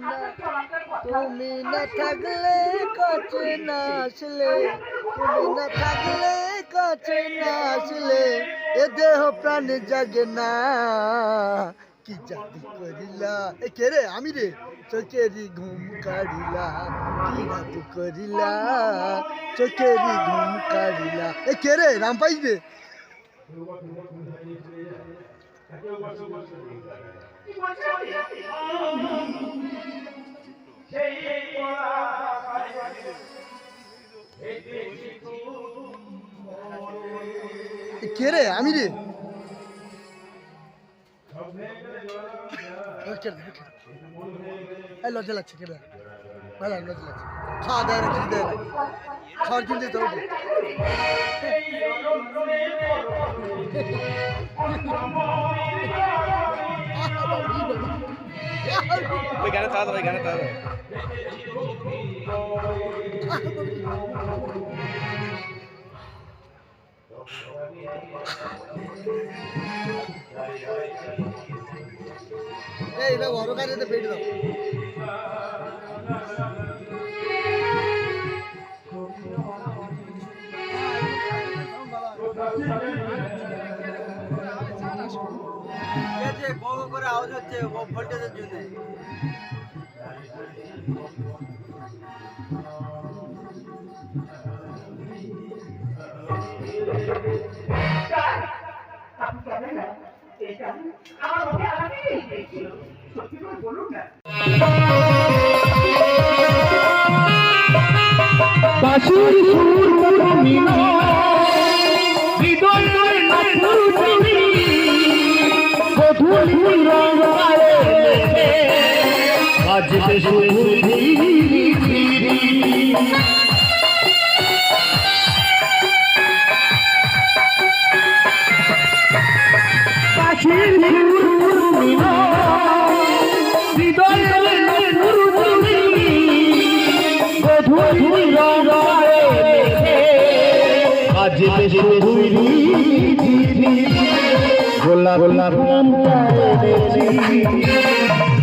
না। তুমি না থাকলে কাছে না আসলে। তুমি না থাকলে কাছে না আসলে। এ দেহ প্রাণ জাগে না। কি জাদু করিলা? এ কে রে? আমি রে? চোখেরি ঘুম কাড়িলা। কি জাদু করিলা? চোখেরি ঘুম কাড়িলা। এ কে রে? রাম পাই রে এ কে রে? আমি রে? লজ্জা লাগছে কেন ভালো লজ্জা লাগছে। খাওয়া দেয় না খাওয়ার জন্য দিতে হবে ওই গানে তাড়া দাও ওই গানে তাড়া দাও এই এটা বড় পেট দাও যে বড় করে বাসুর সুর বাজতে শুধু ধীরি ধীরি বাসুর সুর মিনা হৃদয় নপুর তুমি গধূলি রং আলো লেখে বাজতে শুধু ধীরি ধীরি গোলাপ গোলাপ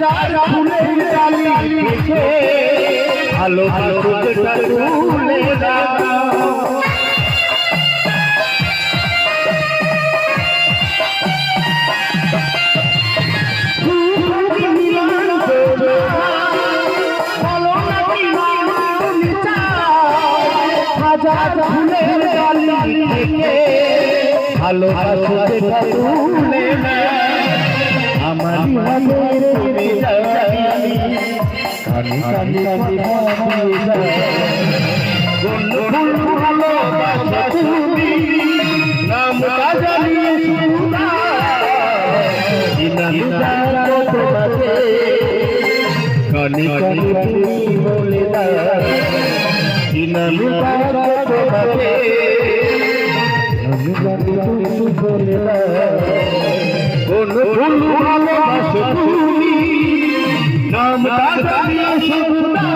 তুমি বলে না ভালো ভালো তুলে দাও। ভালো কোন ফুল ভালোবাসা কানে কানে বলে দাও কোন তুমি নাম কাজালিয়ে সুনা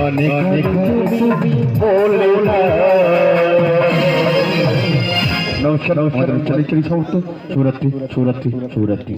অনেক অনেক বলে নমস্কার নমস্কার চলে চলি সমস্ত শিবরাত্রি শিবরাত্রি শিবরাত্রি